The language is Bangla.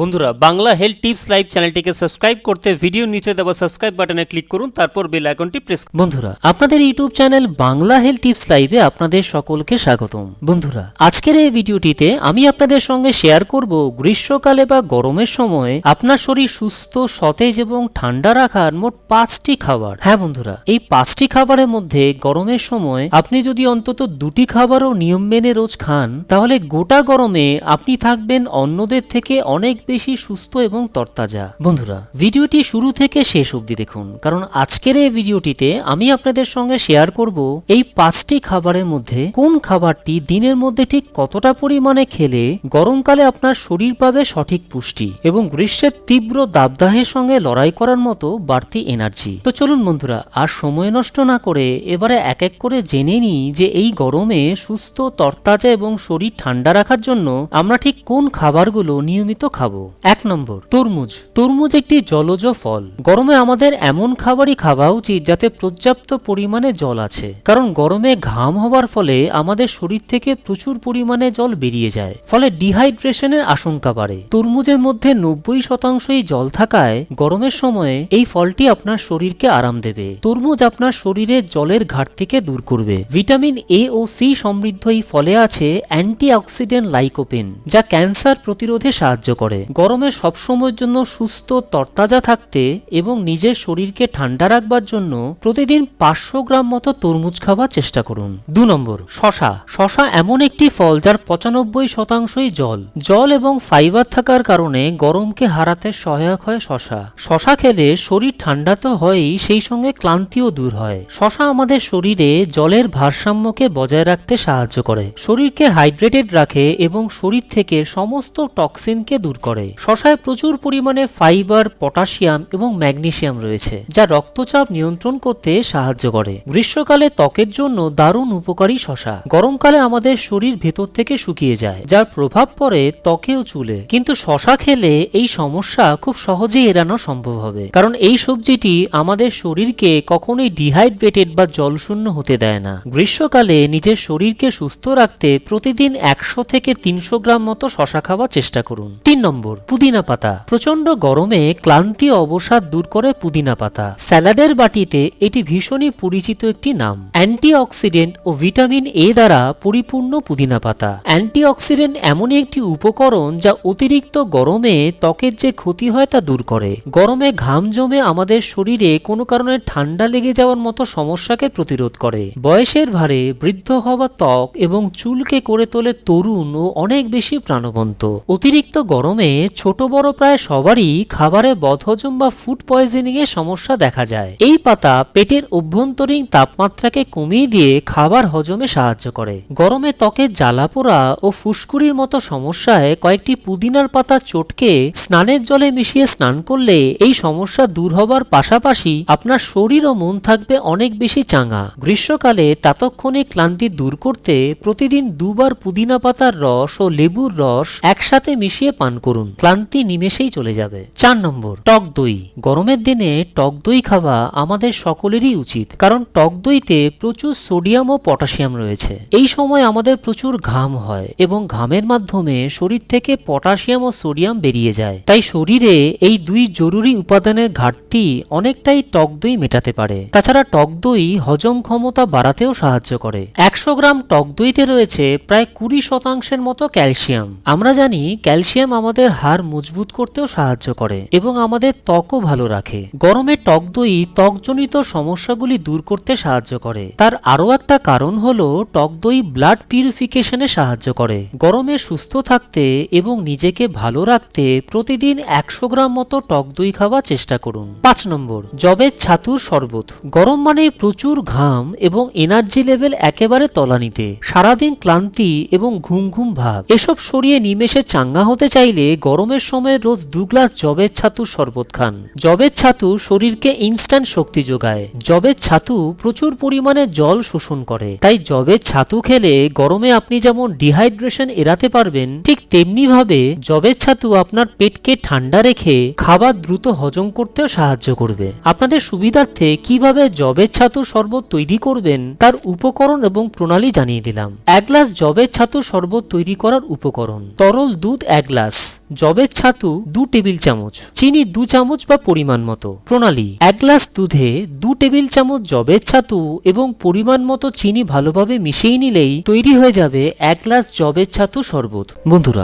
বন্ধুরা, বাংলা হেলথ টিপস লাইভ চ্যানেলটিকে সাবস্ক্রাইব করতে ভিডিও নিচে দেওয়া সাবস্ক্রাইব বাটনে ক্লিক করুন, তারপর বেল আইকনটি প্রেস বন্ধুরা, আপনাদের YouTube channel Bangla health tips লাইভে আপনাদের সকলকে স্বাগতম। বন্ধুরা, আজকের এই ভিডিওটিতে আমি আপনাদের সঙ্গে শেয়ার করব, গ্রীষ্মকালে বা গরমের সময় আপনার শরীর সুস্থ, সতেজ এবং ঠান্ডা রাখার মোট পাঁচটি খাবার। হ্যাঁ বন্ধুরা, এই পাঁচটি খাবারের মধ্যে গরমের সময় আপনি যদি অন্তত দুটি খাবারও নিয়ম মেনে রোজ খান, তাহলে গোটা গরমে আপনি থাকবেন অন্যদের থেকে অনেক বেশি সুস্থ এবং তরতাজা। বন্ধুরা, ভিডিওটি শুরু থেকে শেষ অবধি দেখুন, কারণ আজকের এই ভিডিওটিতে আমি আপনাদের সঙ্গে শেয়ার করব এই পাঁচটি খাবারের মধ্যে কোন খাবারটি দিনের মধ্যে ঠিক কতটা পরিমাণে খেলে গরমকালে আপনার শরীর পাবে সঠিক পুষ্টি এবং গ্রীষ্মের তীব্র দাবদাহের সঙ্গে লড়াই করার মতো বাড়তি এনার্জি তো চলুন বন্ধুরা, আর সময় নষ্ট না করে এবারে এক এক করে জেনে নিই যে এই গরমে সুস্থ, তরতাজা এবং শরীর ঠান্ডা রাখার জন্য আমরা ঠিক কোন খাবারগুলো নিয়মিত খাব। এক নম্বর। তরমুজ। তরমুজ একটি জলজ ফল। গরমে আমাদের এমন খাবারই খাওয়া উচিত যাতে পর্যাপ্ত পরিমাণে জল আছে। কারণ গরমে ঘাম হওয়ার ফলে আমাদের শরীর থেকে প্রচুর পরিমাণে জল বেরিয়ে যায়। ফলে ডিহাইড্রেশনের আশঙ্কা বাড়ে। তরমুজের মধ্যে নব্বই শতাংশই জল থাকায় গরমের সময়ে এই ফলটি আপনার শরীরকে আরাম দেবে। তরমুজ আপনার শরীরে জলের ঘাটতিকে দূর করবে। ভিটামিন এ ও সি সমৃদ্ধ এই ফলে আছে অ্যান্টিঅক্সিডেন্ট লাইকোপেন যা ক্যান্সার প্রতিরোধে সাহায্য করে। গরমে সবসময়ের জন্য সুস্থ, তরতাজা থাকতে এবং নিজের শরীরকে ঠান্ডা রাখবার জন্য প্রতিদিন পাঁচশো গ্রাম মতো তরমুজ খাওয়ার চেষ্টা করুন। দু নম্বর, শশা। শশা এমন একটি ফল যার পঁচানব্বই শতাংশই জল। জল এবং ফাইবার থাকার কারণে গরমকে হারাতে সহায়ক হয় শশা। শশা খেলে শরীর ঠান্ডা তো হয়ই সেই সঙ্গে ক্লান্তিও দূর হয়। শশা আমাদের শরীরে জলের ভারসাম্যকে বজায় রাখতে সাহায্য করে। শরীরকে হাইড্রেটেড রাখে এবং শরীর থেকে সমস্ত টক্সিনকে দূর করে। শশায় প্রচুর পরিমাণে ফাইবার, পটাশিয়াম এবং ম্যাগনেসিয়াম রয়েছে, যা রক্তচাপ নিয়ন্ত্রণ করতে সাহায্য করে। গ্রীষ্মকালে ত্বকের জন্য দারুণ উপকারী শশা। গরমকালে আমাদের শরীর ভেতর থেকে শুকিয়ে যায়, যার প্রভাব পড়ে ত্বকে ও চুলে। কিন্তু শশা খেলে এই সমস্যা খুব সহজেই এড়ানো সম্ভব হবে, কারণ এই সবজিটি আমাদের শরীরকে কখনোই ডিহাইড্রেটেড বা জলশূন্য হতে দেয় না। গ্রীষ্মকালে নিজের শরীরকে সুস্থ রাখতে প্রতিদিন একশো থেকে তিনশো গ্রাম মতো শশা খাওয়ার চেষ্টা করুন। তিন নম্বর পুদিনা পাতা। প্রচণ্ড গরমে ক্লান্তি অবসাদ দূর করে পুদিনা পাতা। স্যালাডের বাটিতে এটি ভীষণই পরিচিত একটি নাম। অ্যান্টিঅক্সিডেন্ট ও ভিটামিন এ দ্বারা পরিপূর্ণ পুদিনা পাতা। অ্যান্টিঅক্সিডেন্ট এমনই একটি উপকরণ যা অতিরিক্ত গরমে ত্বকের যে ক্ষতি হয় তা দূর করে। গরমে ঘাম জমে আমাদের শরীরে কোনো কারণে ঠান্ডা লেগে যাওয়ার মতো সমস্যাকে প্রতিরোধ করে। বয়সের ভারে বৃদ্ধ হওয়া ত্বক এবং চুলকে করে তোলে তরুণ ও অনেক বেশি প্রাণবন্ত। অতিরিক্ত গরমে ছোট বড় প্রায় সবারই খাবারে বদহজম বা ফুড পয়জনিং এর সমস্যা দেখা যায়। এই পাতা পেটের অভ্যন্তরীণ তাপমাত্রাকে কমিয়ে দিয়ে খাবার হজমে সাহায্য করে। গরমে ত্বকের জ্বালাপোড়া ও ফুসকুড়ির মতো সমস্যায় কয়েকটি পুদিনার পাতা চটকে স্নানের জলে মিশিয়ে স্নান করলে এই সমস্যা দূর হবার পাশাপাশি আপনার শরীর ও মন থাকবে অনেক বেশি চাঙ্গা গ্রীষ্মকালে তাৎক্ষণিক ক্লান্তি দূর করতে প্রতিদিন দুবার পুদিনা পাতার রস ও লেবুর রস একসাথে মিশিয়ে পান করুন। ক্লান্তি নিমেষেই চলে যাবে। চার নম্বর, টক দই। গরমের দিনে টক দই খাওয়া আমাদের সকলেরই উচিত, কারণ টক দইতে প্রচুর সোডিয়াম ও পটাশিয়াম রয়েছে। এই সময় আমাদের প্রচুর ঘাম হয় এবং ঘামের মাধ্যমে শরীর থেকে পটাশিয়াম ও সোডিয়াম বেরিয়ে যায়। তাই শরীরে এই দুই জরুরি উপাদানের ঘাটতি অনেকটাই টক দই মেটাতে পারে। তাছাড়া টক দই হজম ক্ষমতা বাড়াতেও সাহায্য করে। একশো গ্রাম টক দইতে রয়েছে প্রায় কুড়ি শতাংশের মতো ক্যালসিয়াম। আমরা জানি ক্যালসিয়াম আমাদের হাড় মজবুত করতেও সাহায্য করে এবং আমাদের ত্বকও ভালো রাখে। গরমে টক দই ত্বকজনিত সমস্যাগুলি দূর করতে সাহায্য করে। তার আরও একটা কারণ হলো টক দই ব্লাড পিউরিফিকেশনে সাহায্য করে। গরমে সুস্থ থাকতে এবং নিজেকে ভালো রাখতে প্রতিদিন একশো গ্রাম মতো টক দই খাওয়ার চেষ্টা করুন। পাঁচ নম্বর জবের ছাতুর শরবত। গরম মানে প্রচুর ঘাম এবং এনার্জি লেভেল একেবারে তলানিতে। সারাদিন ক্লান্তি এবং ঘুম ঘুম ভাব। এসব সরিয়ে নিমেষে চাঙ্গা হতে চাইলে গরমের সময় রোজ দু গ্লাস জবের ছাতু শরবত খান। জবের ছাতু শরীরকে ইনস্ট্যান্ট শক্তি যোগায়। জবের ছাতু প্রচুর পরিমাণে জল শোষণ করে। তাই জবের ছাতু খেলে গরমে আপনি যেমন ডিহাইড্রেশন এড়াতে পারবেন, ঠিক তেমনি ভাবে জবের ছাতু আপনার পেটকে ঠান্ডা রেখে খাবার দ্রুত হজম করতেও সাহায্য করবে। আপনাদের সুবিধার্থে কীভাবে জবের ছাতু শরবত তৈরি করবেন তার উপকরণ এবং প্রণালী জানিয়ে দিলাম। এক গ্লাস জবের ছাতু শরবত তৈরি করার উপকরণ। তরল দুধ এক গ্লাস জবের ছাতু দু টেবিল চামচ, চিনি দু চামচ বা পরিমাণ মতো। প্রণালী, এক গ্লাস দুধে দু টেবিল চামচ জবের ছাতু এবং পরিমাণ মতো চিনি ভালোভাবে মিশিয়ে নিলেই তৈরি হয়ে যাবে এক গ্লাস জবের ছাতু শরবত। বন্ধুরা